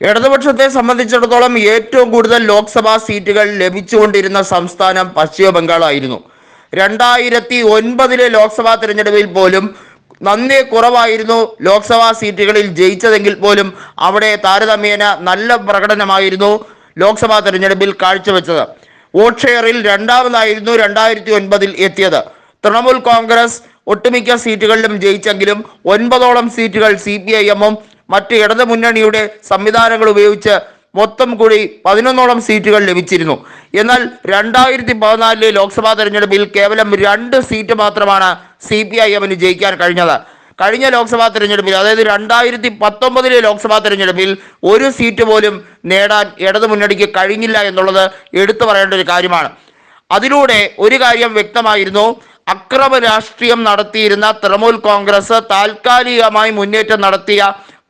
ഇടതുപക്ഷത്തെ സംബന്ധിച്ചിടത്തോളം ഏറ്റവും കൂടുതൽ ലോക്സഭാ സീറ്റുകൾ ലഭിച്ചുകൊണ്ടിരുന്ന സംസ്ഥാനം പശ്ചിമ ബംഗാളായിരുന്നു. രണ്ടായിരത്തി ഒൻപതിലെ ലോക്സഭാ തിരഞ്ഞെടുപ്പിൽ പോലും നന്നേ കുറവായിരുന്നു ലോക്സഭാ സീറ്റുകളിൽ ജയിച്ചതെങ്കിൽ പോലും അവിടെ താരതമ്യേന നല്ല പ്രകടനമായിരുന്നു ലോക്സഭാ തെരഞ്ഞെടുപ്പിൽ കാഴ്ചവെച്ചത്. വോട്ട് ഷെയറിൽ രണ്ടാമതായിരുന്നു രണ്ടായിരത്തി ഒൻപതിൽ എത്തിയത്. തൃണമൂൽ കോൺഗ്രസ് ഒട്ടുമിക്ക സീറ്റുകളിലും ജയിച്ചെങ്കിലും ഒൻപതോളം സീറ്റുകൾ സി പി ഐ എമ്മും മറ്റ് ഇടതു മുന്നണിയുടെ സംവിധാനങ്ങൾ ഉപയോഗിച്ച് മൊത്തം കൂടി പതിനൊന്നോളം സീറ്റുകൾ ലഭിച്ചിരുന്നു. എന്നാൽ രണ്ടായിരത്തി പതിനാലിലെ ലോക്സഭാ തെരഞ്ഞെടുപ്പിൽ കേവലം രണ്ട് സീറ്റ് മാത്രമാണ് സി പി ഐ എമ്മിന് ജയിക്കാൻ കഴിഞ്ഞത്. കഴിഞ്ഞ ലോക്സഭാ തെരഞ്ഞെടുപ്പിൽ അതായത് രണ്ടായിരത്തി പത്തൊമ്പതിലെ ലോക്സഭാ തെരഞ്ഞെടുപ്പിൽ ഒരു സീറ്റ് പോലും നേടാൻ ഇടതു മുന്നണിക്ക് കഴിഞ്ഞില്ല എന്നുള്ളത് എടുത്തു പറയേണ്ട ഒരു കാര്യമാണ്. അതിലൂടെ ഒരു കാര്യം വ്യക്തമായിരുന്നു. അക്രമ രാഷ്ട്രീയം നടത്തിയിരുന്ന തൃണമൂൽ കോൺഗ്രസ് താൽക്കാലികമായി മുന്നേറ്റം നടത്തിയ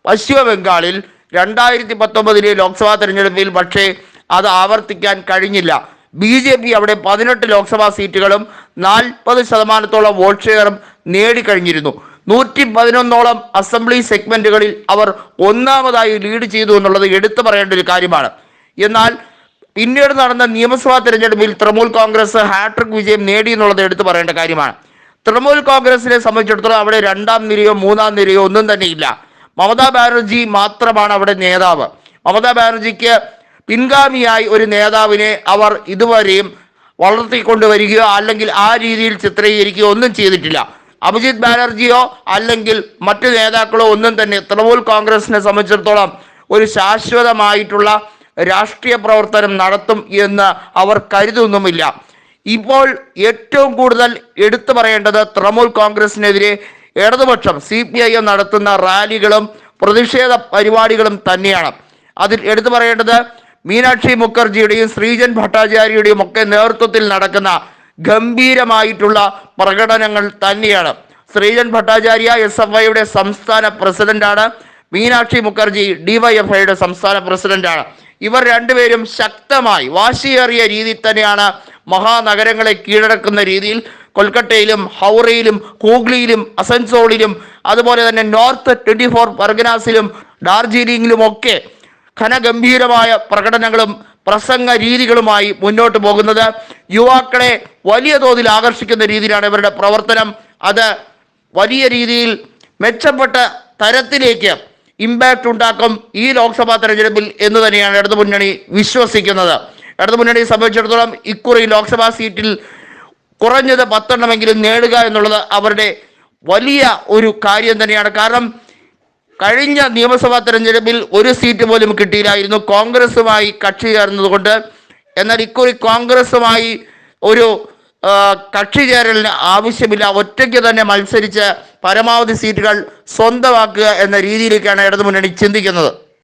പശ്ചിമ ബംഗാളിൽ രണ്ടായിരത്തി പത്തൊമ്പതിലെ ലോക്സഭാ തെരഞ്ഞെടുപ്പിൽ പക്ഷേ അത് ആവർത്തിക്കാൻ കഴിഞ്ഞില്ല. ബി ജെ പി അവിടെ പതിനെട്ട് ലോക്സഭാ സീറ്റുകളും നാൽപ്പത് ശതമാനത്തോളം വോട്ട് ഷെയറും നേടിക്കഴിഞ്ഞിരുന്നു. നൂറ്റി പതിനൊന്നോളം അസംബ്ലി സെഗ്മെന്റുകളിൽ അവർ ഒന്നാമതായി ലീഡ് ചെയ്തു എന്നുള്ളത് എടുത്തു പറയേണ്ട ഒരു കാര്യമാണ്. എന്നാൽ പിന്നീട് നടന്ന നിയമസഭാ തെരഞ്ഞെടുപ്പിൽ തൃണമൂൽ കോൺഗ്രസ് ഹാട്രിക് വിജയം നേടി എന്നുള്ളത് എടുത്തു പറയേണ്ട കാര്യമാണ്. തൃണമൂൽ കോൺഗ്രസിനെ സംബന്ധിച്ചിടത്തോളം അവിടെ രണ്ടാം നിരയോ മൂന്നാം നിരയോ ഒന്നും തന്നെയില്ല. മമതാ ബാനർജി മാത്രമാണ് അവിടെ നേതാവ്. മമതാ ബാനർജിക്ക് പിൻഗാമിയായി ഒരു നേതാവിനെ അവർ ഇതുവരെയും വളർത്തിക്കൊണ്ടുവരികയോ അല്ലെങ്കിൽ ആ രീതിയിൽ ചിത്രീകരിക്കുകയോ ഒന്നും ചെയ്തിട്ടില്ല. അഭിജിത് ബാനർജിയോ അല്ലെങ്കിൽ മറ്റു നേതാക്കളോ ഒന്നും തന്നെ തൃണമൂൽ കോൺഗ്രസിനെ സംബന്ധിച്ചിടത്തോളം ഒരു ശാശ്വതമായിട്ടുള്ള രാഷ്ട്രീയ പ്രവർത്തനം നടത്തും എന്ന് അവർ കരുതുന്നുമില്ല. ഇപ്പോൾ ഏറ്റവും കൂടുതൽ എടുത്തു പറയേണ്ടത് തൃണമൂൽ കോൺഗ്രസിനെതിരെ ഇടതുപക്ഷം സി പി ഐ എം നടത്തുന്ന റാലികളും പ്രതിഷേധ പരിപാടികളും തന്നെയാണ്. അതിൽ എടുത്തു പറയേണ്ടത് മീനാക്ഷി മുഖർജിയുടെയും ശ്രീജൻ ഭട്ടാചാര്യയുടെയും ഒക്കെ നേതൃത്വത്തിൽ നടക്കുന്ന ഗംഭീരമായിട്ടുള്ള പ്രകടനങ്ങൾ തന്നെയാണ്. ശ്രീജൻ ഭട്ടാചാര്യ എസ് എഫ് ഐയുടെ സംസ്ഥാന പ്രസിഡന്റാണ്. മീനാക്ഷി മുഖർജി ഡിവൈഎഫ്ഐയുടെ സംസ്ഥാന പ്രസിഡന്റാണ്. ഇവർ രണ്ടുപേരും ശക്തമായി വാശിയേറിയ രീതിയിൽ തന്നെയാണ് മഹാനഗരങ്ങളെ കീഴടക്കുന്ന രീതിയിൽ കൊൽക്കട്ടയിലും ഹൗറയിലും കൂഗ്ലിയിലും അസൻസോളിലും അതുപോലെ തന്നെ നോർത്ത് ട്വന്റി ഫോർ പർഗനാസിലും ഡാർജിലിംഗിലും ഒക്കെ ഘനഗംഭീരമായ പ്രകടനങ്ങളും പ്രസംഗ രീതികളുമായി മുന്നോട്ട് പോകുന്നത്. യുവാക്കളെ വലിയ തോതിൽ ആകർഷിക്കുന്ന രീതിയിലാണ് ഇവരുടെ പ്രവർത്തനം. അത് വലിയ രീതിയിൽ മെച്ചപ്പെട്ട തരത്തിലേക്ക് ഇമ്പാക്റ്റ് ഉണ്ടാക്കും ഈ ലോക്സഭാ തെരഞ്ഞെടുപ്പിൽ എന്ന് തന്നെയാണ് ഇടതുമുന്നണി വിശ്വസിക്കുന്നത്. ഇടതുമുന്നണിയെ സംബന്ധിച്ചിടത്തോളം ഇക്കുറി ലോക്സഭാ സീറ്റിൽ കുറഞ്ഞത് പത്തെണ്ണമെങ്കിലും നേടുക എന്നുള്ളത് അവരുടെ വലിയ ഒരു കാര്യം തന്നെയാണ്. കാരണം കഴിഞ്ഞ നിയമസഭാ തെരഞ്ഞെടുപ്പിൽ ഒരു സീറ്റ് പോലും കിട്ടിയില്ലായിരുന്നു. കോൺഗ്രസുമായി കക്ഷി ചേർന്നതുകൊണ്ട്. എന്നാൽ ഇക്കുറി കോൺഗ്രസുമായി ഒരു കക്ഷി ചേരലിന് ആവശ്യമില്ല. ഒറ്റയ്ക്ക് തന്നെ മത്സരിച്ച് പരമാവധി സീറ്റുകൾ സ്വന്തമാക്കുക എന്ന രീതിയിലേക്കാണ് ഇടതുമുന്നണി ചിന്തിക്കുന്നത്.